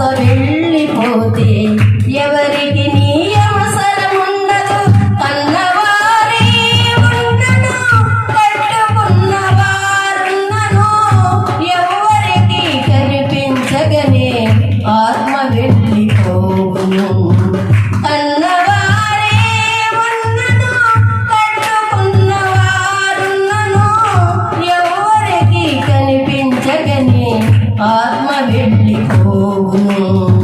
వెళ్ళిపోతే ఎవరికి వెళ్ళిపోవును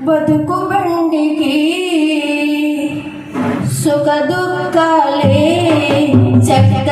బతుకు బండికి సుఖ దుఃఖాలే చక్క